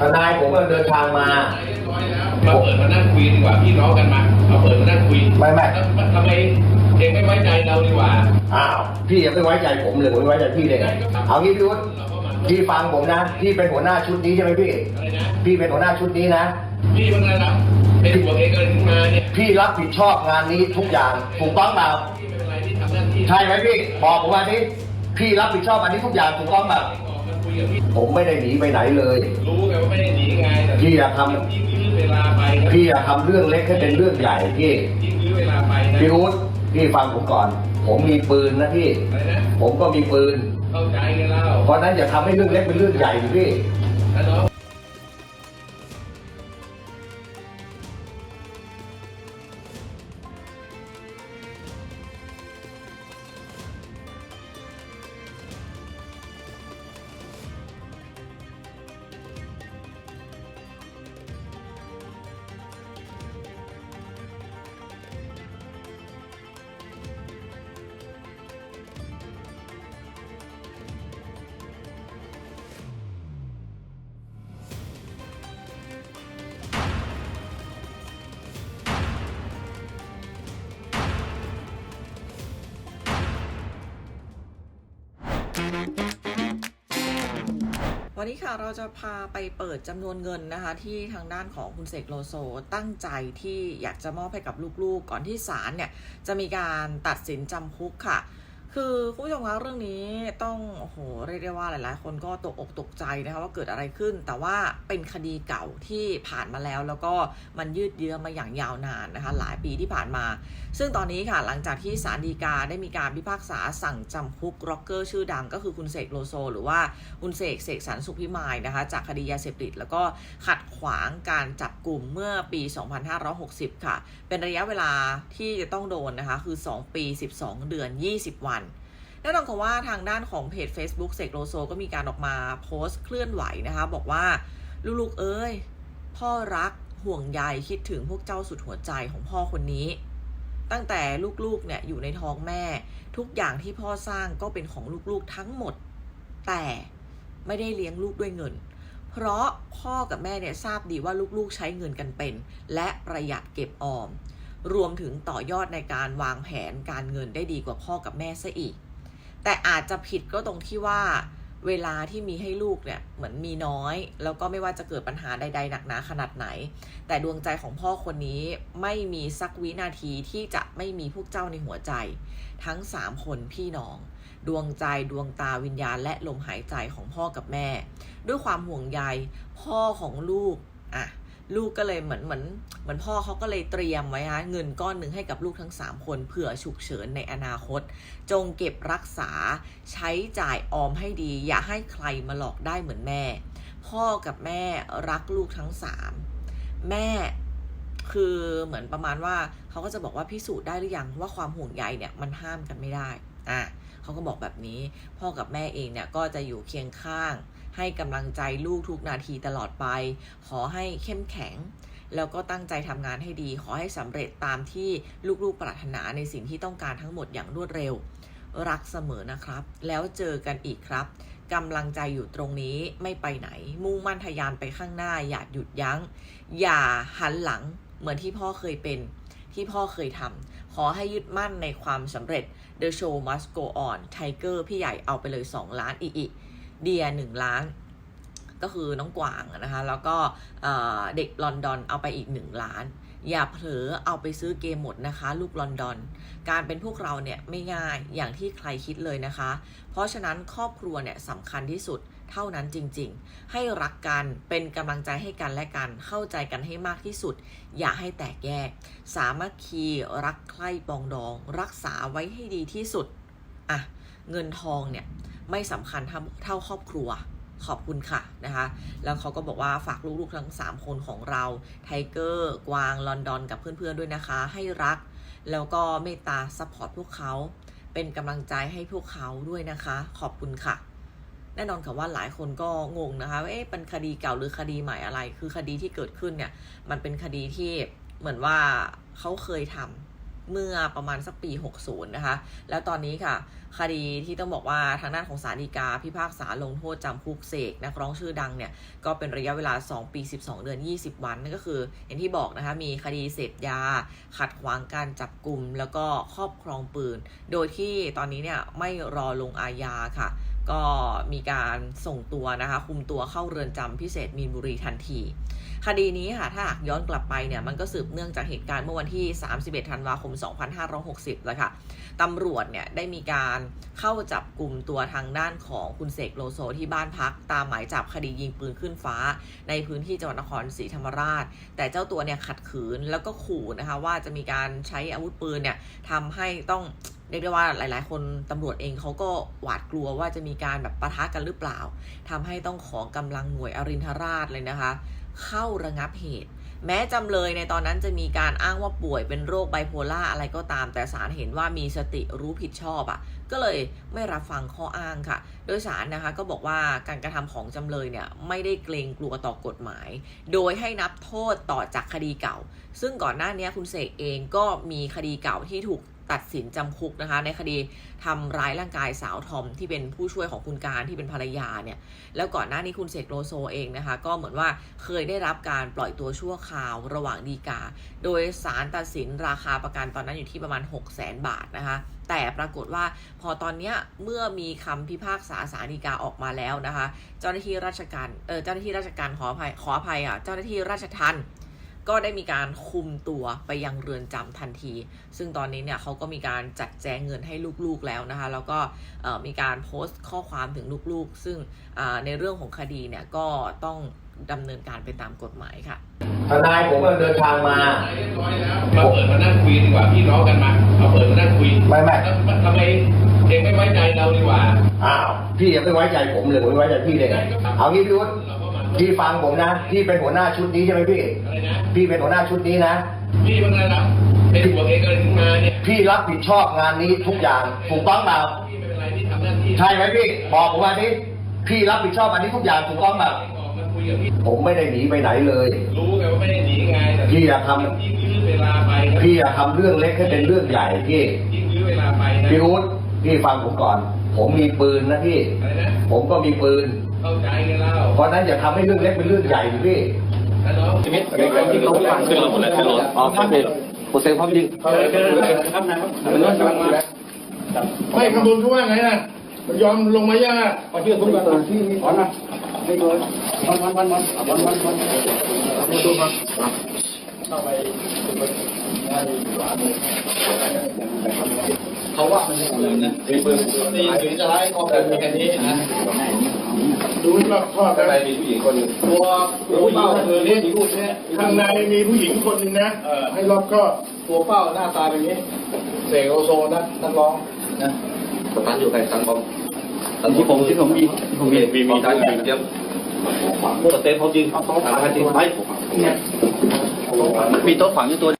ทนายผมก็เดินทางมาเรียบร้อยแล้วมาเปิดมานั่งคุยดีกว่าพี่น้องกันมามาเปิดมานั่งคุยไม่ไม่ แล้วทำไมเองไม่ไว้ใจเราดีกว่า อ้าวพี่ยังไม่ไว้ใจผมเลยผมไม่ไว้ใจพี่ได้ไงเอางี้พี่วุฒิพี่ฟังผมนะ พี่เป็นหัวหน้าชุดนี้ใช่ไหมพี่ อะไรนะพี่เป็นหัวหน้าชุดนี้นะ พี่มันระดับเป็นหัวเองเกินขึ้นมาเนี่ยพี่รับผิดชอบงานนี้ทุกอย่างถูกต้องเปล่าพี่ไม่เป็นไรที่ทำหน้าที่ใช่ไหมพี่ บอกผมมาทีพี่รับผิดชอบอันนี้ทุกอย่างถูกต้องเปล่า ออกมาคุยกับพี่ผมไม่ได้หนีไปไหนเลย รู้ไงว่าไม่ได้หนีไงแต่พี่อยากทำพี่ยื้อเวลาไปนะพี่อะทำเรื่องเล็กให้เป็นเรื่องใหญ่พี่พี่ยื้อเวลาไปนะพี่วุฒิพี่ฟังผมก่อน ผมมีปืนนะพี่อะไรนะผมก็มีปืน เข้าใจกันแล้วเพราะฉะนั้นอย่าทำให้เรื่องเล็กเป็นเรื่องใหญ่ดิพี่ วันนี้ค่ะเราจะพาไปเปิดจำนวนเงินนะคะ ที่ทางด้านของคุณเสกโลโซตั้งใจที่อยากจะมอบให้กับลูกๆก่อนที่ศาลเนี่ยจะมีการตัดสินจำคุกค่ะ คือคุณผู้ชมคะเรื่องนี้ต้องโอ้โหเรียกได้ว่าหลาย ๆ คนก็ตกอกตกใจนะคะว่าเกิดอะไรขึ้น แต่ว่าเป็นคดีเก่าที่ผ่านมาแล้ว แล้วก็มันยืดเยื้อมาอย่างยาวนานนะคะหลายปีที่ผ่านมา ซึ่งตอนนี้ค่ะหลังจากที่ศาลฎีกาได้มีการพิพากษาสั่งจำคุกร็อกเกอร์ชื่อดังก็คือคุณเสกโลโซ หรือว่าคุณเสกเสกสรรสุขพิมายนะคะจากคดียาเสพติด แล้วก็ขัดขวางการจับกลุ่มเมื่อปี 2560 ค่ะ เป็นระยะเวลาที่จะต้องโดนนะคะคือ 2 ปี 12 เดือน 20 วัน แน่นอนค่ะว่าทางด้านของเพจ Facebook เสกโลโซก็มีการออกมาโพสต์เคลื่อนไหวนะคะ บอกว่าลูกๆเอ้ย พ่อรักห่วงใยคิดถึงพวกเจ้าสุดหัวใจของพ่อคนนี้ ตั้งแต่ลูกๆเนี่ยอยู่ในท้องแม่ ทุกอย่างที่พ่อสร้างก็เป็นของลูกๆทั้งหมด แต่ไม่ได้เลี้ยงลูกด้วยเงิน เพราะพ่อกับแม่เนี่ยทราบดีว่าลูกๆใช้เงินกันเป็น และประหยัดเก็บออม รวมถึงต่อยอดในการวางแผนการเงินได้ดีกว่าพ่อกับแม่ซะอีก แต่อาจจะผิดก็ตรงที่ว่าเวลาที่มีให้ลูกเนี่ยเหมือนมีน้อย แล้วก็ไม่ว่าจะเกิดปัญหาใด ๆ หนักหนาขนาดไหน แต่ดวงใจของพ่อคนนี้ไม่มีสักวินาทีที่จะไม่มีพวกเจ้าในหัวใจ ทั้งสามคนพี่น้อง ดวงใจดวงตาวิญญาณ และลมหายใจของพ่อกับแม่ ด้วยความห่วงใยพ่อของลูกอะ ลูกก็เลยเหมือนเหมือนเหมือนพ่อเขาก็เลยเตรียมไว้ฮะเงินก้อนหนึ่งให้กับลูกทั้ง 3 คนเผื่อฉุกเฉินในอนาคต จงเก็บรักษาใช้จ่ายออมให้ดี อย่าให้ใครมาหลอกได้เหมือนแม่ พ่อกับแม่รักลูกทั้งสามแม่คือเหมือนประมาณว่าเขาก็จะบอกว่าพิสูจน์ได้หรือยังว่าความห่วงใยเนี่ยมันห้ามกันไม่ได้อะเขาก็บอกแบบนี้ พ่อกับแม่เองเนี่ยก็จะอยู่เคียงข้าง ให้กำลังใจลูกทุกนาทีตลอดไป ขอให้เข้มแข็ง แล้วก็ตั้งใจทำงานให้ดี ขอให้สำเร็จตามที่ลูกๆปรารถนาในสิ่งที่ต้องการทั้งหมดอย่างรวดเร็ว รักเสมอนะครับ แล้วเจอกันอีกครับกำลังใจอยู่ตรงนี้ไม่ไปไหน มุ่งมั่นทะยานไปข้างหน้า อย่าหยุดยัง้ง อย่าหันหลังเหมือนที่พ่อเคยเป็นที่พ่อเคยทำขอให้ยึดมั่นในความสำเร็จ The show must go on Tiger พี่ใหญ่เอาไปเลย 2 ล้านอีอี เดีย1ล้าน ก็คือน้องกวางนะคะ แล้วก็เอ่อเด็กลอนดอนเอาไปอีก1ล้าน อย่าเผลอเอาไปซื้อเกมหมดนะคะ ลูกลอนดอน การเป็นพวกเราเนี่ยไม่ง่ายอย่างที่ใครคิดเลยนะคะ เพราะฉะนั้นครอบครัวเนี่ยสำคัญที่สุดเท่านั้นจริงๆ ให้รักกันเป็นกำลังใจให้กันและกัน เข้าใจกันให้มากที่สุด อย่าให้แตกแยก สามัคคีรักใคร่ปองดอง รักษาไว้ให้ดีที่สุด อะ เงินทองเนี่ย ไม่สำคัญเท่าเท่าครอบครัวขอบคุณค่ะนะคะ แล้วเขาก็บอกว่าฝากลูกๆทั้ง 3 คนของเรา ไทเกอร์ กวาง ลอนดอน กับเพื่อนๆด้วยนะคะ ให้รัก แล้วก็เมตตาซัพพอร์ตพวกเขา เป็นกำลังใจให้พวกเขาด้วยนะคะ ขอบคุณค่ะ แน่นอนค่ะว่าหลายคนก็งงนะคะว่าเอ๊ะเป็นคดีเก่าหรือคดีใหม่อะไร คือคดีที่เกิดขึ้นเนี่ย มันเป็นคดีที่เหมือนว่าเขาเคยทำ เมื่อประมาณสักปี 60 นะคะ แล้วตอนนี้ค่ะ คดีที่ต้องบอกว่าทางด้านของศาลฎีกาพิพากษาลงโทษจำคุกเสกนักร้องชื่อดังเนี่ย ก็เป็นระยะเวลา 2 ปี 12 เดือน 20 วันนั่นก็คือ อย่างที่บอกนะคะ มีคดีเสพยา ขัดขวางการจับกลุ่มแล้วก็ครอบครองปืน โดยที่ตอนนี้เนี่ยไม่รอลงอาญาค่ะ ก็มีการส่งตัวนะคะ คุมตัวเข้าเรือนจำพิเศษมีนบุรีทันที คดีนี้ค่ะ ถ้าหากย้อนกลับไปเนี่ย มันก็สืบเนื่องจากเหตุการณ์เมื่อวันที่ 31 ธันวาคม 2560 แล้วค่ะตำรวจเนี่ยได้มีการเข้าจับกลุ่มตัวทางด้านของคุณเสกโลโซที่บ้านพัก ตามหมายจับคดียิงปืนขึ้นฟ้า ในพื้นที่จังหวัดนครศรีธรรมราช แต่เจ้าตัวเนี่ยขัดขืนแล้วก็ขู่นะคะว่าจะมีการใช้อาวุธปืนเนี่ยทำให้ต้อง เรียกได้ว่าหลาย ๆ คนตำรวจเองเขาก็หวาดกลัวว่าจะมีการแบบปะทะกันหรือเปล่าทำให้ต้องขอกำลังหน่วยอรินทราชเลยนะคะ เข้าระงับเหตุ แม้จำเลยในตอนนั้นจะมีการอ้างว่าป่วยเป็นโรคไบโพล่าอะไรก็ตาม แต่ศาลเห็นว่ามีสติรู้ผิดชอบอะ่ะ ก็เลยไม่รับฟังข้ออ้างค่ะ โดยศาลนะคะก็บอกว่าการกระทำของจำเลยเนี่ยไม่ได้เกรงกลัวต่อกฎหมาย โดยให้นับโทษต่อจากคดีเก่า ซึ่งก่อนหน้านี้คุณเสกเองก็มีคดีเก่าที่ถูก ตัดสินจำคุกนะคะ ในคดีทำร้ายร่างกายสาวทอมที่เป็นผู้ช่วยของคุณการที่เป็นภรรยาเนี่ย แล้วก่อนหน้านี้คุณเสกโลโซเองนะคะ ก็เหมือนว่าเคยได้รับการปล่อยตัวชั่วคราวระหว่างดีกา โดยสารตัดสินราคาประกันตอนนั้นอยู่ที่ประมาณ 6 0 0 0 0บาทนะคะแต่ปรากฏว่าพอตอนนี้เมื่อมีคำพิพากษาสารีกาออกมาแล้วนะคะ เจ้าหน้าที่ราชการเออเจ้าหน้าที่ราชการขออภัยขออภัยอะเจ้าหน้าที่ราชทัณฑ์ ก็ได้มีการคุมตัวไปยังเรือนจำทันที ซึ่งตอนนี้เนี่ยเขาก็มีการจัดแจงเงินให้ลูกๆแล้วนะคะ แล้วก็เอ่อมีการโพสต์ข้อความถึงลูกๆ ซึ่งอ่าในเรื่องของคดีเนี่ยก็ต้องดำเนินการไปตามกฎหมายค่ะ ทนายผมก็เดินทางมาเรียบร้อยแล้วมาเปิดมานั่งคุยดีกว่าพี่น้องกันมาเอาเปิดมานั่งคุยไม่ไม่แล้วทำไมเองไม่ไว้ใจเราดีกว่า อ้าว พี่ยังไม่ไว้ใจผมเลยผมไม่ไว้ใจพี่ได้ไง เอางี้พี่วุฒิเราก็มา พี่ฟังผมนะพี่เป็นหัวหน้าชุดนี้ใช่ไหมพี่อะไรนะพี่เป็นหัวหน้าชุดนี้นะพี่มันระดับเป็นหัวเองกันมาเนี่ยพี่รับผิดชอบงานนี้ทุกอย่างถูกต้องเปล่าพี่ไม่เป็นไรพี่ทำหน้าที่ใช่ไหมพี่บอกผมมาดิพี่รับผิดชอบอันนี้ทุกอย่างถูกต้องเปล่าออกมาคุยกับพี่ผมไม่ได้หนีไปไหนเลย รู้ไงว่าไม่ได้หนีไงแต่พี่อยากทำยิ่งยื้อเวลาไปครับพี่อะทำเรื่องเล็กให้เป็นเรื่องใหญ่พี่ยิ่งยื้อเวลาไปนะพี่วุฒิพี่ฟังผมก่อน ผมมีปืนนะพี่อะไรนะผมก็มีปืน เข้าใจกันแล้วเพราะฉะนั้นอย่าทำให้เรื่องเล็กเป็นเรื่องใหญ่ดิพี่ถ้าน้องชีวิตที่เขาฟังขึ้นรถหมดแล้วขึ้นรถอ๋อครับพี่ผมเซ็นพร้อมยิงครับนะครับมันต้องฟังมาไม่ขบวนเขาว่าไงน่ะมันยอมลงมายังอะขอชื่อผมก่อนที่ขอนะไม่เลยวันวันวันวันวันวันวันมาดูมา เขาว่ามันปืนนะมีปืนนี่ถึงจะไล่ก็เป็นแค่นี้นะดูรอบครอบข้างในมีผู้หญิงคนนึงตัวตัวเป้าคือนี่พูดเนี่ยข้างในมีผู้หญิงคนหนึ่งนะให้รอบครอบตัวเป้าหน้าตาเป็นอย่างนี้เสกโลโซนักนักร้องนะสตาร์ทอยู่ใครตังบอมตอนที่ผมที่ผมมีผมมีมีมีได้จริงเดียวพวกเต้นเขาจริงถามจริงไปเนี่ยมีโต๊ะฝังอยู่ตัว